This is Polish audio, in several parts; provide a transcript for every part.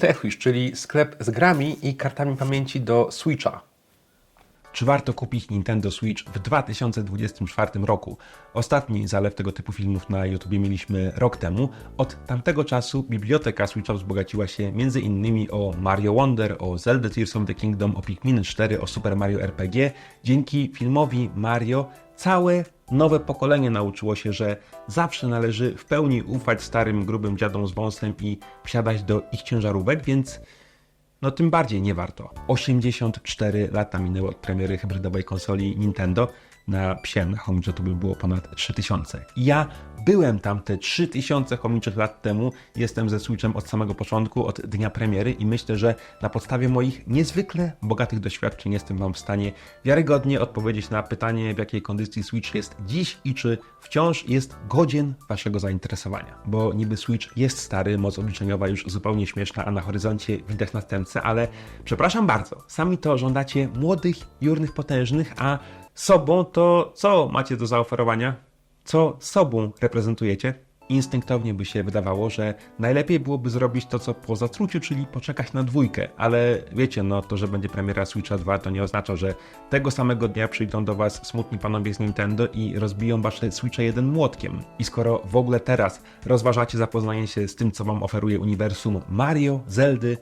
TechWish, czyli sklep z grami i kartami pamięci do Switcha. Czy warto kupić Nintendo Switch w 2024 roku? Ostatni zalew tego typu filmów na YouTube mieliśmy rok temu. Od tamtego czasu biblioteka Switcha wzbogaciła się m.in. o Mario Wonder, o Zelda Tears of the Kingdom, o Pikmin 4, o Super Mario RPG. Dzięki filmowi Mario całe nowe pokolenie nauczyło się, że zawsze należy w pełni ufać starym, grubym dziadom z wąsem i wsiadać do ich ciężarówek, więc no tym bardziej nie warto. 84 lata minęły od premiery hybrydowej konsoli Nintendo. Na psie, na chomicze to by było ponad 3000. Ja byłem tam te 3000 chomiczych lat temu. Jestem ze Switchem od samego początku, od dnia premiery i myślę, że na podstawie moich niezwykle bogatych doświadczeń jestem Wam w stanie wiarygodnie odpowiedzieć na pytanie, w jakiej kondycji Switch jest dziś i czy wciąż jest godzien Waszego zainteresowania. Bo niby Switch jest stary, moc obliczeniowa już zupełnie śmieszna, a na horyzoncie widać następcę, ale przepraszam bardzo, sami to żądacie młodych, jurnych, potężnych, a sobą to co macie do zaoferowania? Co sobą reprezentujecie? Instynktownie by się wydawało, że najlepiej byłoby zrobić to, co po zatruciu, czyli poczekać na dwójkę, ale wiecie, no to, że będzie premiera Switcha 2, to nie oznacza, że tego samego dnia przyjdą do Was smutni panowie z Nintendo i rozbiją Wasze Switcha 1 młotkiem. I skoro w ogóle teraz rozważacie zapoznanie się z tym, co Wam oferuje uniwersum Mario, Zeldy,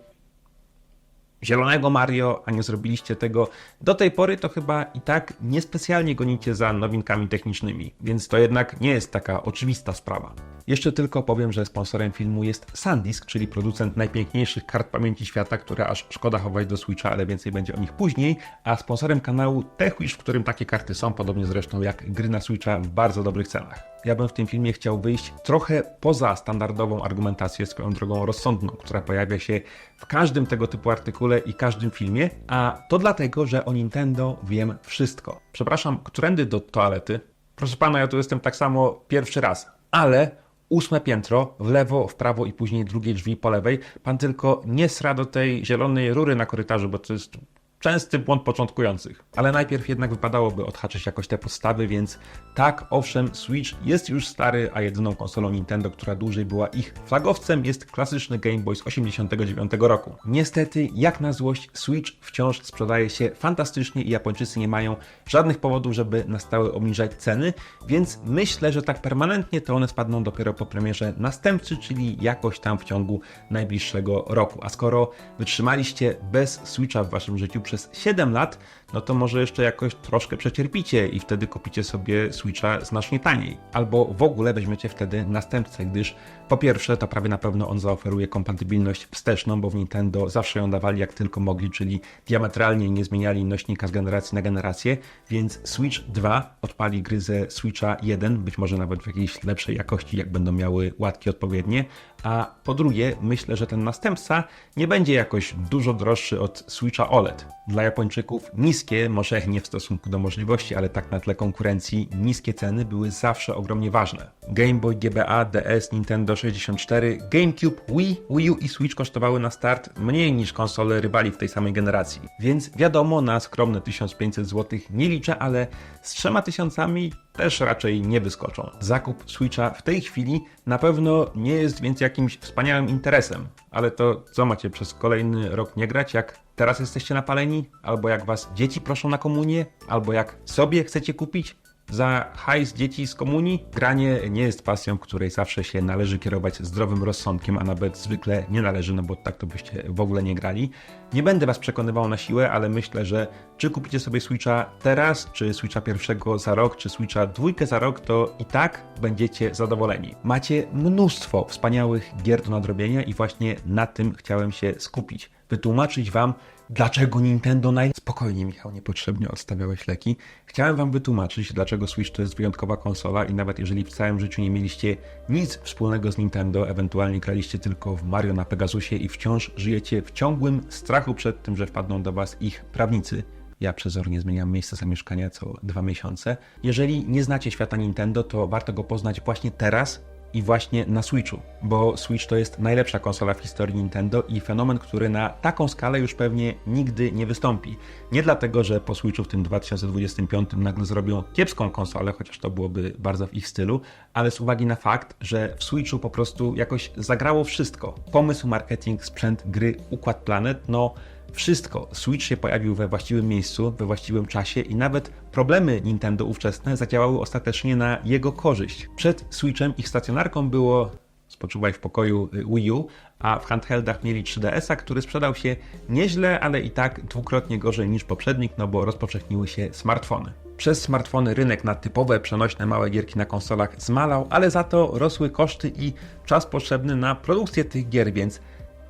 Zielonego Mario, a nie zrobiliście tego do tej pory, to chyba i tak niespecjalnie gonicie za nowinkami technicznymi, więc to jednak nie jest taka oczywista sprawa. Jeszcze tylko powiem, że sponsorem filmu jest SanDisk, czyli producent najpiękniejszych kart pamięci świata, które aż szkoda chować do Switcha, ale więcej będzie o nich później, a sponsorem kanału TechWish, w którym takie karty są, podobnie zresztą jak gry na Switcha w bardzo dobrych cenach. Ja bym w tym filmie chciał wyjść trochę poza standardową argumentację, swoją drogą rozsądną, która pojawia się w każdym tego typu artykule i każdym filmie, a to dlatego, że o Nintendo wiem wszystko. Przepraszam, którędy do toalety? Proszę pana, ja tu jestem tak samo pierwszy raz, ale ósme piętro, w lewo, w prawo i później drugie drzwi po lewej. Pan tylko nie sra do tej zielonej rury na korytarzu, bo to jest częsty błąd początkujących. Ale najpierw jednak wypadałoby odhaczyć jakoś te podstawy, więc tak, owszem, Switch jest już stary, a jedyną konsolą Nintendo, która dłużej była ich flagowcem, jest klasyczny Game Boy z 89 roku. Niestety, jak na złość, Switch wciąż sprzedaje się fantastycznie i Japończycy nie mają żadnych powodów, żeby na stałe obniżać ceny, więc myślę, że tak permanentnie to one spadną dopiero po premierze następcy, czyli jakoś tam w ciągu najbliższego roku. A skoro wytrzymaliście bez Switcha w waszym życiu przez 7 lat, no to może jeszcze jakoś troszkę przecierpicie i wtedy kupicie sobie Switcha znacznie taniej. Albo w ogóle weźmiecie wtedy następcę, gdyż po pierwsze to prawie na pewno on zaoferuje kompatybilność wsteczną, bo w Nintendo zawsze ją dawali jak tylko mogli, czyli diametralnie nie zmieniali nośnika z generacji na generację, więc Switch 2 odpali gry ze Switcha 1, być może nawet w jakiejś lepszej jakości, jak będą miały łatki odpowiednie, a po drugie, myślę, że ten następca nie będzie jakoś dużo droższy od Switcha OLED. Dla Japończyków niskie, może nie w stosunku do możliwości, ale tak na tle konkurencji, niskie ceny były zawsze ogromnie ważne. Game Boy, GBA, DS, Nintendo 64, GameCube, Wii, Wii U i Switch kosztowały na start mniej niż konsole rywali w tej samej generacji. Więc wiadomo, na skromne 1500 zł nie liczę, ale z 3000 też raczej nie wyskoczą. Zakup Switcha w tej chwili na pewno nie jest więc jakimś wspaniałym interesem, ale to co macie przez kolejny rok nie grać, jak teraz jesteście napaleni, albo jak was dzieci proszą na komunię, albo jak sobie chcecie kupić? Za hajs dzieci z komunii? Granie nie jest pasją, której zawsze się należy kierować zdrowym rozsądkiem, a nawet zwykle nie należy, no bo tak to byście w ogóle nie grali. Nie będę was przekonywał na siłę, ale myślę, że czy kupicie sobie Switcha teraz, czy Switcha pierwszego za rok, czy Switcha dwójkę za rok, to i tak będziecie zadowoleni. Macie mnóstwo wspaniałych gier do nadrobienia i właśnie na tym chciałem się skupić. Wytłumaczyć wam, dlaczego Nintendo naj... Spokojnie, Michał, niepotrzebnie odstawiałeś leki. Chciałem wam wytłumaczyć, dlaczego Switch to jest wyjątkowa konsola i nawet jeżeli w całym życiu nie mieliście nic wspólnego z Nintendo, ewentualnie graliście tylko w Mario na Pegasusie i wciąż żyjecie w ciągłym strachu przed tym, że wpadną do was ich prawnicy, ja przezornie zmieniam miejsce zamieszkania co dwa miesiące. Jeżeli nie znacie świata Nintendo, to warto go poznać właśnie teraz, i właśnie na Switchu, bo Switch to jest najlepsza konsola w historii Nintendo i fenomen, który na taką skalę już pewnie nigdy nie wystąpi. Nie dlatego, że po Switchu w tym 2025 nagle zrobią kiepską konsolę, chociaż to byłoby bardzo w ich stylu, ale z uwagi na fakt, że w Switchu po prostu jakoś zagrało wszystko. Pomysł, marketing, sprzęt, gry, układ planet, no wszystko. Switch się pojawił we właściwym miejscu, we właściwym czasie i nawet problemy Nintendo ówczesne zadziałały ostatecznie na jego korzyść. Przed Switchem ich stacjonarką było spoczywaj w pokoju y, Wii U, a w handheldach mieli 3DS-a, który sprzedał się nieźle, ale i tak dwukrotnie gorzej niż poprzednik, no bo rozpowszechniły się smartfony. Przez smartfony rynek na typowe, przenośne małe gierki na konsolach zmalał, ale za to rosły koszty i czas potrzebny na produkcję tych gier, więc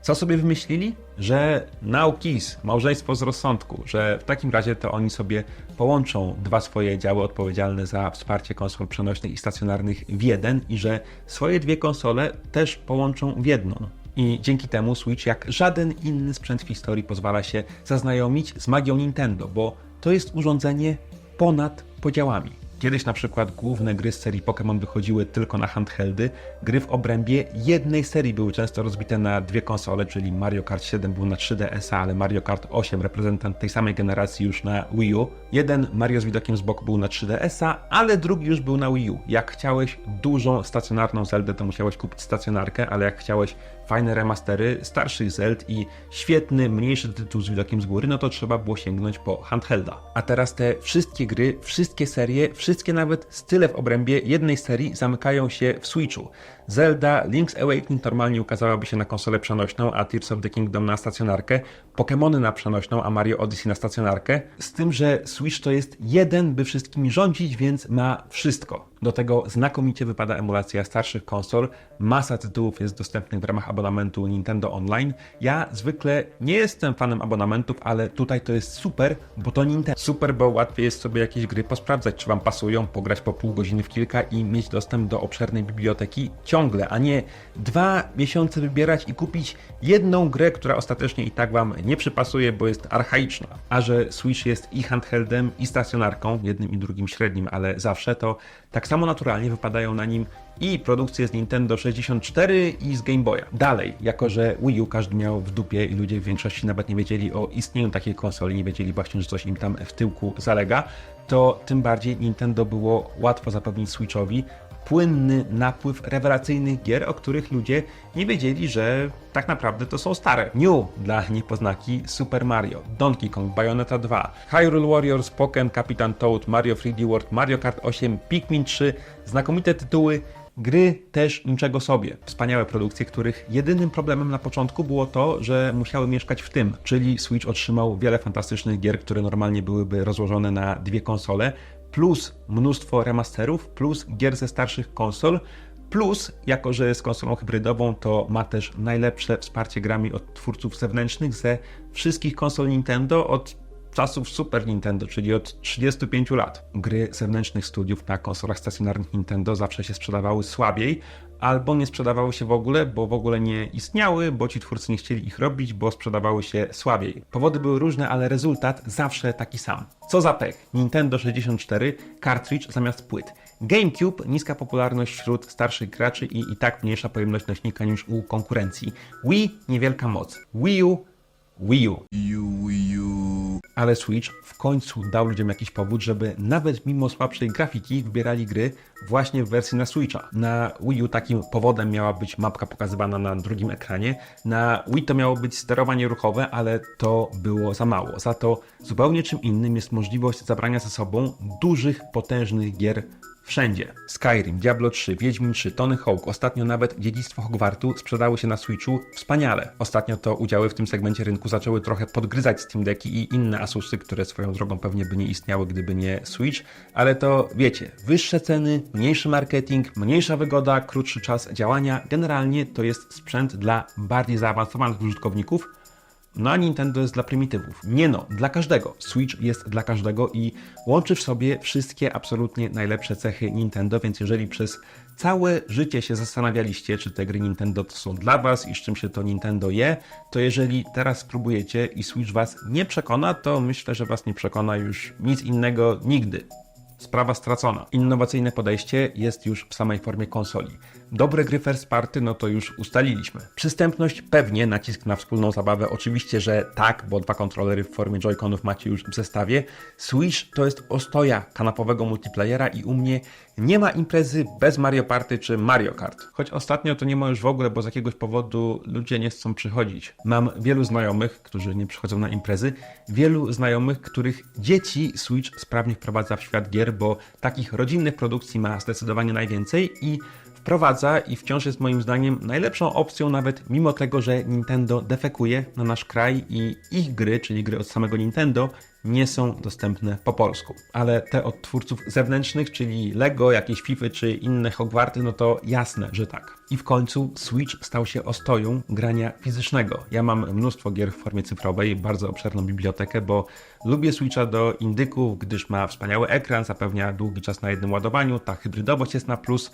co sobie wymyślili? Że now kiss, małżeństwo z rozsądku, że w takim razie to oni sobie połączą dwa swoje działy odpowiedzialne za wsparcie konsol przenośnych i stacjonarnych w jeden i że swoje dwie konsole też połączą w jedną. I dzięki temu Switch, jak żaden inny sprzęt w historii, pozwala się zaznajomić z magią Nintendo, bo to jest urządzenie ponad podziałami. Kiedyś na przykład główne gry z serii Pokémon wychodziły tylko na handheldy. Gry w obrębie jednej serii były często rozbite na dwie konsole, czyli Mario Kart 7 był na 3DS, ale Mario Kart 8, reprezentant tej samej generacji już na Wii U. Jeden Mario z widokiem z boku był na 3DS, ale drugi już był na Wii U. Jak chciałeś dużą stacjonarną Zeldę, to musiałeś kupić stacjonarkę, ale jak chciałeś fajne remastery starszych Zeld i świetny, mniejszy tytuł z widokiem z góry, no to trzeba było sięgnąć po handhelda. A teraz te wszystkie gry, wszystkie serie, wszystkie nawet style w obrębie jednej serii zamykają się w Switchu. Zelda Link's Awakening normalnie ukazałaby się na konsolę przenośną, a Tears of the Kingdom na stacjonarkę, Pokémony na przenośną, a Mario Odyssey na stacjonarkę, z tym, że Switch to jest jeden, by wszystkimi rządzić, więc ma wszystko. Do tego znakomicie wypada emulacja starszych konsol, masa tytułów jest dostępnych w ramach abonamentu Nintendo Online. Ja zwykle nie jestem fanem abonamentów, ale tutaj to jest super, bo to Nintendo. Super, bo łatwiej jest sobie jakieś gry posprawdzać, czy wam pasują, pograć po pół godziny w kilka i mieć dostęp do obszernej biblioteki ciągle, a nie dwa miesiące wybierać i kupić jedną grę, która ostatecznie i tak wam nie przypasuje, bo jest archaiczna. A że Switch jest i handheldem, i stacjonarką, jednym i drugim średnim, ale zawsze to tak samo naturalnie wypadają na nim i produkcje z Nintendo 64 i z Game Boya. Dalej, jako że Wii U każdy miał w dupie i ludzie w większości nawet nie wiedzieli o istnieniu takiej konsoli, nie wiedzieli właśnie, że coś im tam w tyłku zalega, to tym bardziej Nintendo było łatwo zapewnić Switchowi płynny napływ rewelacyjnych gier, o których ludzie nie wiedzieli, że tak naprawdę to są stare. New dla niepoznaki Super Mario, Donkey Kong, Bayonetta 2, Hyrule Warriors, Pokémon, Kapitan Toad, Mario 3D World, Mario Kart 8, Pikmin 3, znakomite tytuły, Gry też niczego sobie. Wspaniałe produkcje, których jedynym problemem na początku było to, że musiały mieszkać w tym, czyli Switch otrzymał wiele fantastycznych gier, które normalnie byłyby rozłożone na dwie konsole, plus mnóstwo remasterów, plus gier ze starszych konsol, plus, jako że jest konsolą hybrydową, to ma też najlepsze wsparcie grami od twórców zewnętrznych ze wszystkich konsol Nintendo od czasów Super Nintendo, czyli od 35 lat. Gry zewnętrznych studiów na konsolach stacjonarnych Nintendo zawsze się sprzedawały słabiej, albo nie sprzedawały się w ogóle, bo w ogóle nie istniały, bo ci twórcy nie chcieli ich robić, bo sprzedawały się słabiej. Powody były różne, ale rezultat zawsze taki sam. Co za pech? Nintendo 64, cartridge zamiast płyt. GameCube, niska popularność wśród starszych graczy i i tak mniejsza pojemność nośnika niż u konkurencji. Wii, niewielka moc. Wii U, Wii U. Ale Switch w końcu dał ludziom jakiś powód, żeby nawet mimo słabszej grafiki wybierali gry właśnie w wersji na Switcha. Na Wii U takim powodem miała być mapka pokazywana na drugim ekranie. Na Wii to miało być sterowanie ruchowe, ale to było za mało. Za to zupełnie czym innym jest możliwość zabrania ze sobą dużych, potężnych gier Wszędzie. Skyrim, Diablo 3, Wiedźmin 3, Tony Hawk, ostatnio nawet Dziedzictwo Hogwartu sprzedały się na Switchu wspaniale. Ostatnio to udziały w tym segmencie rynku zaczęły trochę podgryzać Steam Decki i inne Asusy, które swoją drogą pewnie by nie istniały, gdyby nie Switch, ale to wiecie, wyższe ceny, mniejszy marketing, mniejsza wygoda, krótszy czas działania. Generalnie to jest sprzęt dla bardziej zaawansowanych użytkowników, no a Nintendo jest dla prymitywów. Nie no, dla każdego. Switch jest dla każdego i łączy w sobie wszystkie absolutnie najlepsze cechy Nintendo, więc jeżeli przez całe życie się zastanawialiście, czy te gry Nintendo to są dla Was i z czym się to Nintendo je, to jeżeli teraz spróbujecie i Switch Was nie przekona, to myślę, że Was nie przekona już nic innego nigdy sprawa stracona. Innowacyjne podejście jest już w samej formie konsoli. Dobre gry first party, no to już ustaliliśmy. Przystępność pewnie, nacisk na wspólną zabawę, oczywiście, że tak, bo dwa kontrolery w formie Joy-Conów macie już w zestawie. Switch to jest ostoja kanapowego multiplayera i u mnie nie ma imprezy bez Mario Party czy Mario Kart. Choć ostatnio to nie ma już w ogóle, bo z jakiegoś powodu ludzie nie chcą przychodzić. Mam wielu znajomych, którzy nie przychodzą na imprezy, wielu znajomych, których dzieci Switch sprawnie wprowadza w świat gier, bo takich rodzinnych produkcji ma zdecydowanie najwięcej i wprowadza i wciąż jest moim zdaniem najlepszą opcją, nawet mimo tego, że Nintendo defekuje na nasz kraj i ich gry, czyli gry od samego Nintendo, nie są dostępne po polsku. Ale te od twórców zewnętrznych, czyli Lego, jakieś FIFA czy inne Hogwarty, no to jasne, że tak. I w końcu Switch stał się ostoją grania fizycznego. Ja mam mnóstwo gier w formie cyfrowej, bardzo obszerną bibliotekę, bo lubię Switcha do indyków, gdyż ma wspaniały ekran, zapewnia długi czas na jednym ładowaniu, ta hybrydowość jest na plus,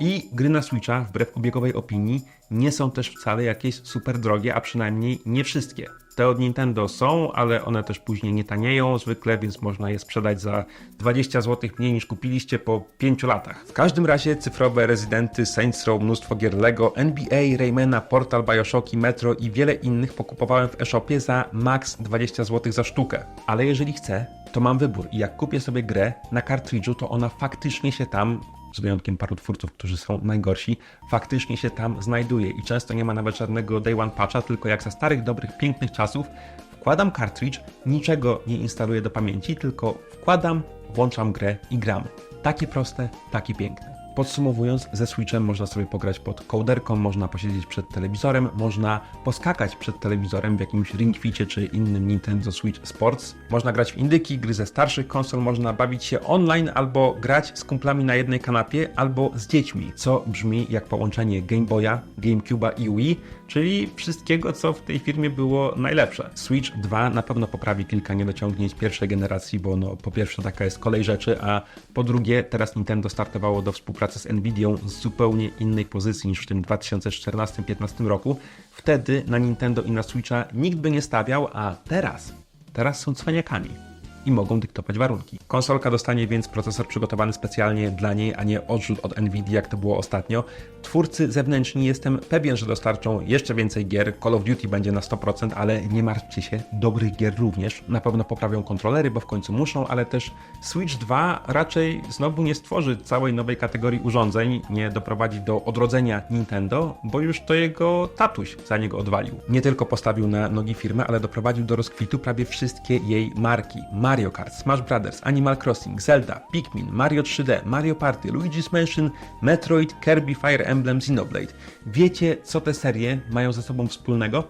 i gry na Switcha, wbrew obiegowej opinii, nie są też wcale jakieś super drogie, a przynajmniej nie wszystkie. Te od Nintendo są, ale one też później nie tanieją zwykle, więc można je sprzedać za 20 zł mniej niż kupiliście po 5 latach. W każdym razie cyfrowe rezydenty, Saints Row, mnóstwo gier Lego, NBA, Raymana, Portal, Bioshocki, Metro i wiele innych pokupowałem w e-shopie za max 20 zł za sztukę. Ale jeżeli chcę, to mam wybór i jak kupię sobie grę na kartridżu, to ona faktycznie się tam z wyjątkiem paru twórców, którzy są najgorsi, faktycznie się tam znajduje i często nie ma nawet żadnego day one patcha, tylko jak za starych, dobrych, pięknych czasów wkładam cartridge, niczego nie instaluję do pamięci, tylko wkładam, włączam grę i gram. Takie proste, takie piękne. Podsumowując, ze Switchem można sobie pograć pod kołderką, można posiedzieć przed telewizorem, można poskakać przed telewizorem w jakimś Ring Ficie czy innym Nintendo Switch Sports. Można grać w indyki, gry ze starszych konsol, można bawić się online albo grać z kumplami na jednej kanapie, albo z dziećmi, co brzmi jak połączenie Game Boya, GameCube'a i Wii, czyli wszystkiego, co w tej firmie było najlepsze. Switch 2 na pewno poprawi kilka niedociągnięć pierwszej generacji, bo no, po pierwsze taka jest kolej rzeczy, a po drugie teraz Nintendo startowało do współpracy z Nvidią z zupełnie innej pozycji niż w tym 2014-2015 roku. Wtedy na Nintendo i na Switcha nikt by nie stawiał, a teraz, teraz są cwaniakami i mogą dyktować warunki. Konsolka dostanie więc procesor przygotowany specjalnie dla niej, a nie odrzut od Nvidia, jak to było ostatnio. Twórcy zewnętrzni jestem pewien, że dostarczą jeszcze więcej gier. Call of Duty będzie na 100%, ale nie martwcie się, dobrych gier również. Na pewno poprawią kontrolery, bo w końcu muszą, ale też Switch 2 raczej znowu nie stworzy całej nowej kategorii urządzeń, nie doprowadzi do odrodzenia Nintendo, bo już to jego tatuś za niego odwalił. Nie tylko postawił na nogi firmę, ale doprowadził do rozkwitu prawie wszystkie jej marki. Mario Kart, Smash Brothers, Animal Crossing, Zelda, Pikmin, Mario 3D, Mario Party, Luigi's Mansion, Metroid, Kirby Fire Emblem, Xenoblade. Wiecie, co te serie mają ze sobą wspólnego?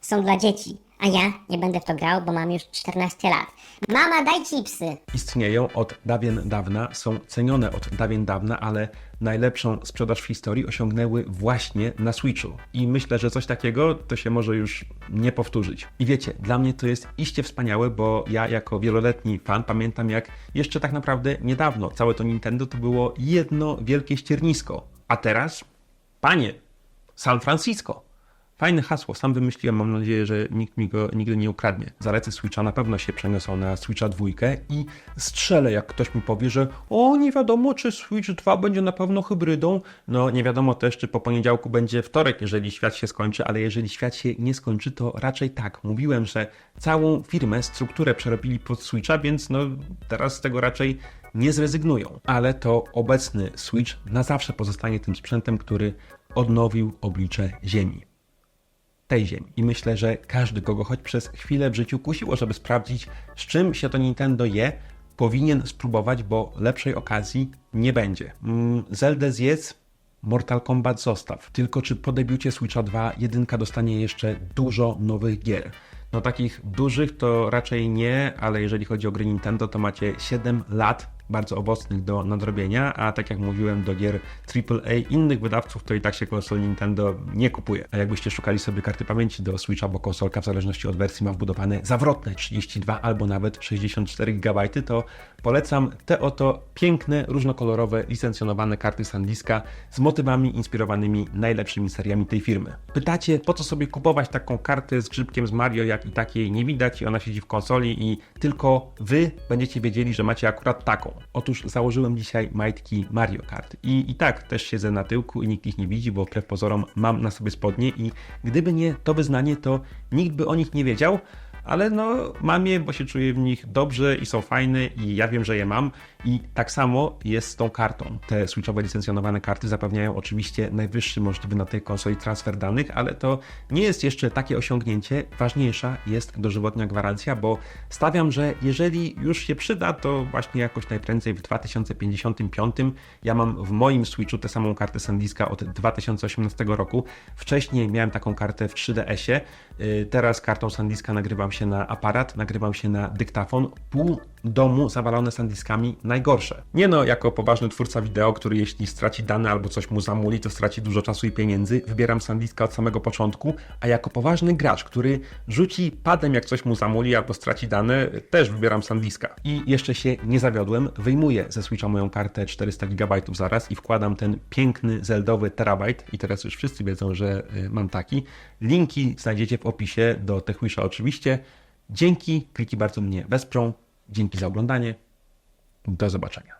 są dla dzieci, a ja nie będę w to grał, bo mam już 14 lat. Mama, daj chipsy! Istnieją od dawien dawna, są cenione od dawien dawna, ale najlepszą sprzedaż w historii osiągnęły właśnie na Switchu. I myślę, że coś takiego to się może już nie powtórzyć. I wiecie, dla mnie to jest iście wspaniałe, bo ja jako wieloletni fan pamiętam jak jeszcze tak naprawdę niedawno całe to Nintendo to było jedno wielkie ściernisko. A teraz, panie, San Francisco. Fajne hasło, sam wymyśliłem, mam nadzieję, że nikt mi go nigdy nie ukradnie. Zalety Switcha na pewno się przeniosą na Switcha 2 i strzelę, jak ktoś mi powie, że o, nie wiadomo, czy Switch 2 będzie na pewno hybrydą. No, nie wiadomo też, czy po poniedziałku będzie wtorek, jeżeli świat się skończy, ale jeżeli świat się nie skończy, to raczej tak. Mówiłem, że całą firmę, strukturę przerobili pod Switcha, więc no, teraz z tego raczej nie zrezygnują. Ale to obecny Switch na zawsze pozostanie tym sprzętem, który odnowił oblicze Ziemi tej ziemi. I myślę, że każdy, kogo choć przez chwilę w życiu kusiło, żeby sprawdzić, z czym się to Nintendo je, powinien spróbować, bo lepszej okazji nie będzie. Mm, Zelda zjedz, Mortal Kombat zostaw. Tylko czy po debiucie Switcha 2 jedynka dostanie jeszcze dużo nowych gier? No takich dużych to raczej nie, ale jeżeli chodzi o gry Nintendo, to macie 7 lat bardzo owocnych do nadrobienia, a tak jak mówiłem, do gier AAA innych wydawców to i tak się konsol Nintendo nie kupuje. A jakbyście szukali sobie karty pamięci do Switcha, bo konsolka w zależności od wersji ma wbudowane zawrotne 32 albo nawet 64 GB, to polecam te oto piękne, różnokolorowe, licencjonowane karty SanDiska z motywami inspirowanymi najlepszymi seriami tej firmy. Pytacie, po co sobie kupować taką kartę z grzybkiem z Mario, jak i takiej nie widać i ona siedzi w konsoli i tylko wy będziecie wiedzieli, że macie akurat taką. Otóż założyłem dzisiaj majtki Mario Kart. I, i tak też siedzę na tyłku i nikt ich nie widzi, bo wbrew pozorom mam na sobie spodnie i gdyby nie to wyznanie, to nikt by o nich nie wiedział, ale no mam je, bo się czuję w nich dobrze i są fajne i ja wiem, że je mam i tak samo jest z tą kartą. Te switchowe licencjonowane karty zapewniają oczywiście najwyższy możliwy na tej konsoli transfer danych, ale to nie jest jeszcze takie osiągnięcie. Ważniejsza jest dożywotnia gwarancja, bo stawiam, że jeżeli już się przyda, to właśnie jakoś najprędzej w 2055 ja mam w moim Switchu tę samą kartę SanDiska od 2018 roku. Wcześniej miałem taką kartę w 3DS-ie, yy, teraz kartą SanDiska nagrywam się na aparat, nagrywam się na dyktafon. Pół domu zawalone SanDiskami najgorsze. Nie no, jako poważny twórca wideo, który jeśli straci dane albo coś mu zamuli, to straci dużo czasu i pieniędzy, wybieram SanDiska od samego początku, a jako poważny gracz, który rzuci padem jak coś mu zamuli albo straci dane, też wybieram SanDiska. I jeszcze się nie zawiodłem, wyjmuję ze Switcha moją kartę 400 GB zaraz i wkładam ten piękny zeldowy terabajt i teraz już wszyscy wiedzą, że y, mam taki. Linki znajdziecie w opisie do TechWisha oczywiście. Dzięki, kliki bardzo mnie wesprą. Dzięki za oglądanie. Do zobaczenia.